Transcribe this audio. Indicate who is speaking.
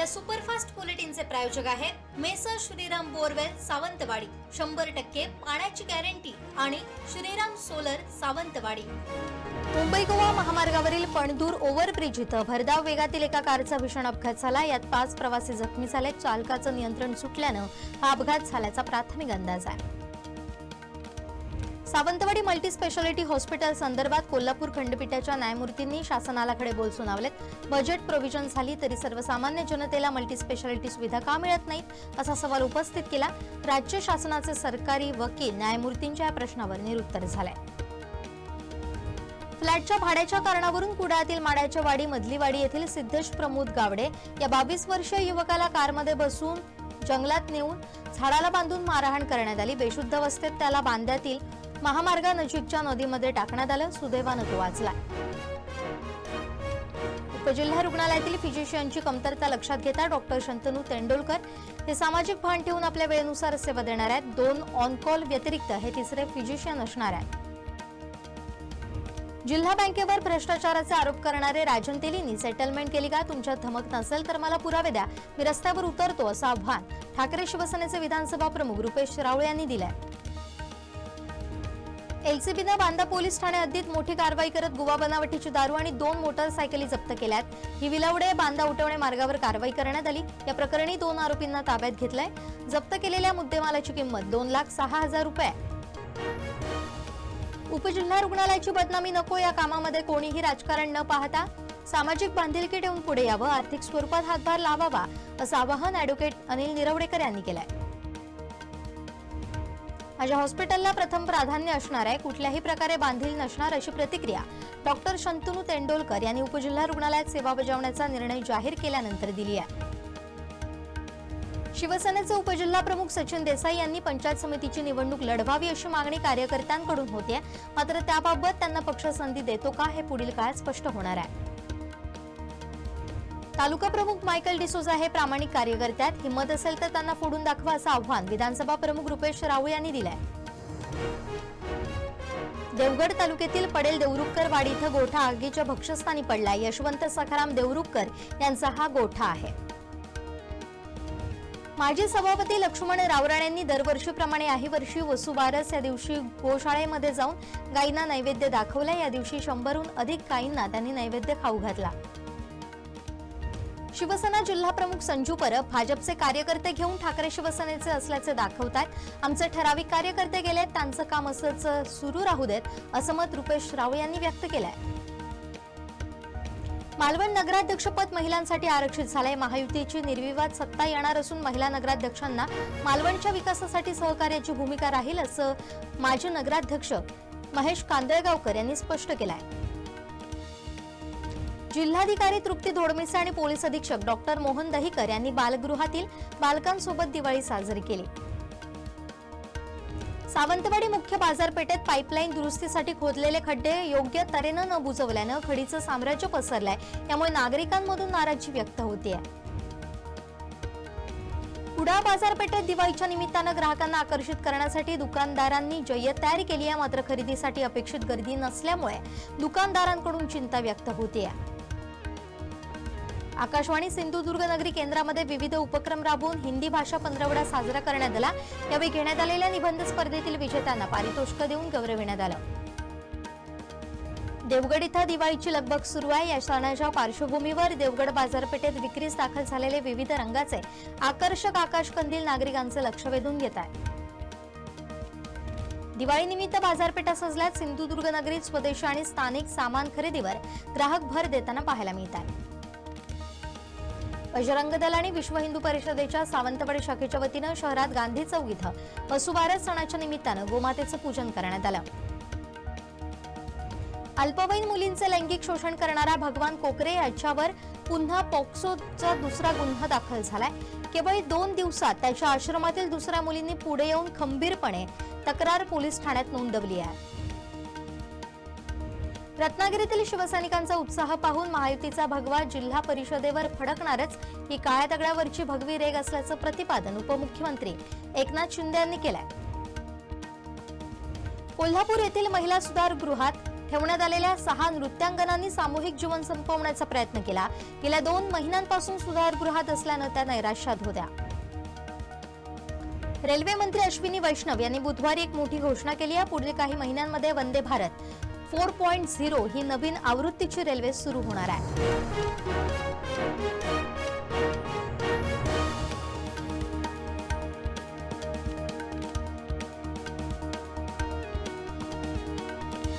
Speaker 1: या सुपरफास्ट बुलेटिनचे प्रायोजक आहेत मेसर श्रीराम बोरवेल सावंतवाडी. शंभर टक्के पाण्याची गॅरंटी आणि श्रीराम सोलर सावंतवाडी. मुंबई गोवा महामार्गावरील पणदूर ओव्हरब्रिज इथं भरधाव वेगातील एका कारचा भीषण अपघात झाला. यात पाच प्रवासी जखमी झाले. चालकाचं नियंत्रण सुटल्यानं हा अपघात झाल्याचा प्राथमिक अंदाज आहे. सावंतवाडी मल्टी स्पेशालिटी हॉस्पिटल संदर्भात कोल्हापूर खंडपीठाच्या न्यायमूर्तींनी शासनाला खडे बोल सुनावलेत. बजेट प्रोव्हिजन झाली तरी सर्वसामान्य जनतेला मल्टी स्पेशालिटी सुविधा का मिळत नाहीत असा सवाल उपस्थित केला. राज्य शासनाचे सरकारी वकील न्यायमूर्तींच्या या प्रश्नावर निरुत्तर झालाय फ्लॅटच्या भाड्याच्या कारणावरून कुडाळातील माड्याच्या वाडी मधली वाडी येथील सिद्धेश प्रमोद गावडे या बावीस वर्षीय युवकाला कारमध्ये बसून जंगलात नेऊन झाडाला बांधून मारहाण करण्यात आली. बेशुद्ध अवस्थेत त्याला बांध्यातील महामार्गानजीकच्या नदीमध्ये टाकण्यात आलं सुदैवानं तो वाचला उपजिल्हा रुग्णालयातील फिजिशियनची कमतरता लक्षात घेता डॉक्टर शंतनू तेंडोलकर हे सामाजिक भान ठेवून आपल्या वेळेनुसार सेवा देणार आहेत. दोन ऑन कॉल व्यतिरिक्त हे तिसरे फिजिशियन असणार आहेत. जिल्हा बँकेवर भ्रष्टाचाराचे आरोप करणारे राजन तेलींनी सेटलमेंट केली का? तुमच्यात धमक नसेल तर मला पुरावे द्या. मी रस्त्यावर उतरतो असं आव्हान ठाकरे शिवसेनेचे विधानसभा प्रमुख रुपेश रावळे यांनी दिलंय. एलसीबीनं बांदा पोलीस ठाणे हद्दीत मोठी कारवाई करत गुवा बनावटीची दारू आणि दोन मोटरसायकली जप्त केल्यात. ही विलवडे बांदा उठवणे मार्गावर कारवाई करण्यात आली. या प्रकरणी दोन आरोपींना ताब्यात घेतलंय. जप्त केलेल्या मुद्देमालाची किंमत दोन लाख सहा हजार रुपये. उपजिल्हा रुग्णालयाची बदनामी नको या कामामध्ये कोणीही राजकारण न पाहता. सामाजिक बांधिलकी ठेवून पुढे यावं आर्थिक स्वरूपात हातभार लावावा असं आवाहन अॅडव्होकेट अनिल निरवडेकर यांनी केलंय. माझ्या हॉस्पिटलला प्रथम प्राधान्य असणार आहे कुठल्याही प्रकारे बांधील नसणार अशी प्रतिक्रिया. डॉक्टर शंतनू तेंडोलकर यांनी उपजिल्हा रुग्णालयात सेवा बजावण्याचा निर्णय जाहीर केल्यानंतर दिली आहे. शिवसेनेचे उपजिल्हा प्रमुख सचिन देसाई यांनी पंचायत समितीची निवडणूक लढवावी अशी मागणी कार्यकर्त्यांकडून होते मात्र त्याबाबत त्यांना पक्ष संधी देतो का हे पुढील काळात स्पष्ट होणार आहे. तालुका प्रमुख मायकल डिसोजा हे प्रामाणिक कार्यकर्त्यात. हिंमत असेल तर त्यांना फोडून दाखवा असं आव्हान विधानसभा प्रमुख रुपेश राऊ यांनी दिलंय. देवगड तालुक्यातील पडेल देवरुखकर वाडी इथं गोठा आगीच्या भक्षस्थानी पडलाय. यशवंत सखाराम देवरुखकर यांचा हा गोठा आहे. माजी सभापती लक्ष्मण रावराण यांनी दरवर्षीप्रमाणे याही वर्षी वसुबारस या दिवशी गोशाळेमध्ये जाऊन गायींना नैवेद्य दाखवला या दिवशी शंभरहून अधिक गायींना त्यांनी नैवेद्य खाऊ घातला. शिवसेना जिल्हा प्रमुख संजू परब भाजपचे कार्यकर्ते घेऊन ठाकरे शिवसेनेचे असल्याचे आहेत आमचे ठराविक कार्यकर्ते गेले त्यांचं काम असंच सुरू राहू देत असं मत रुपेश राव यांनी व्यक्त केलंय. मालवण नगराध्यक्षपद महिलांसाठी आरक्षित झालंय. महायुतीची निर्विवाद सत्ता येणार असून महिला नगराध्यक्षांना मालवणच्या विकासासाठी सहकार्याची भूमिका राहील असं माजी नगराध्यक्ष महेश कांदळगावकर यांनी स्पष्ट केलं आहे जिल्हाधिकारी तृप्ती धोडमिसे आणि पोलीस अधीक्षक डॉक्टर मोहन दहिकर यांनी बालगृहातील बालकांसोबत दिवाळी साजरी केली. सावंतवाडी मुख्य बाजारपेठेत पाईपलाईन दुरुस्तीसाठी खोदलेले खड्डे योग्य तऱ्हेनं न बुजवल्यानं खडीचं साम्राज्य पसरलंय. त्यामुळे नागरिकांमधून नाराजी व्यक्त होतीये. कुडाळ बाजारपेठेत दिवाळीच्या निमित्तानं ग्राहकांना आकर्षित करण्यासाठी दुकानदारांनी जय्यत तयारी केली आहे. मात्र खरेदीसाठी अपेक्षित गर्दी नसल्यामुळे दुकानदारांकडून चिंता व्यक्त होतीये. आकाशवाणी सिंधुदुर्ग नगरी केंद्रामध्ये विविध उपक्रम राबवून हिंदी भाषा पंधरवडा साजरा करण्यात आला. यावेळी घेण्यात आलेल्या निबंध स्पर्धेतील विजेत्यांना पारितोषिक देऊन गौरविण्यात आलं. देवगड इथं दिवाळीची लगबग सुरू आहे. या सणाच्या पार्श्वभूमीवर देवगड बाजारपेठेत विक्रीस दाखल झालेले विविध रंगाचे आकर्षक आकाश कंदील नागरिकांचं लक्ष वेधून घेत आहे दिवाळीनिमित्त बाजारपेठा सजल्यात सिंधुदुर्ग नगरीत स्वदेशी आणि स्थानिक सामान खरेदीवर ग्राहक भर देताना पाहायला मिळत आहे. बजरंग दल आणि विश्व हिंदू परिषदेच्या सावंतवाडी शाखेच्या वतीनं शहरात गांधी चौक इथं वसुबारस सणाच्या निमित्तानं गोमातेचं पूजन करण्यात आलं. अल्पवयीन मुलींचे लैंगिक शोषण करणारा भगवान कोकरे याच्यावर पुन्हा पॉक्सोचा दुसरा गुन्हा दाखल झालाय. केवळ दोन दिवसात त्याच्या आश्रमातील दुसऱ्या मुलींनी पुढे येऊन खंबीरपणे तक्रार पोलीस ठाण्यात नोंदवली आहे. रत्नागिरीतील शिवसैनिकांचा उत्साह पाहून महायुतीचा भगवा जिल्हा परिषदेवर फडकणारच ही काळ्या दगडावरची भगवी रेग असल्याचं प्रतिपादन उपमुख्यमंत्री एकनाथ शिंदे यांनी केलंय. कोल्हापूर येथील महिला सुधार गृहात ठेवण्यात आलेल्या सहा नृत्यांगनांनी सामूहिक जीवन संपवण्याचा प्रयत्न केला. गेल्या दोन महिन्यांपासून सुधारगृहात असल्यानं त्या नैराश्यात होत्या. रेल्वे मंत्री अश्विनी वैष्णव यांनी बुधवारी एक मोठी घोषणा केली. आहे पुढील काही महिन्यांमध्ये Vande Bharat four point zero ही नवीन आवृत्तीची रेल्वे सुरू होणार आहे.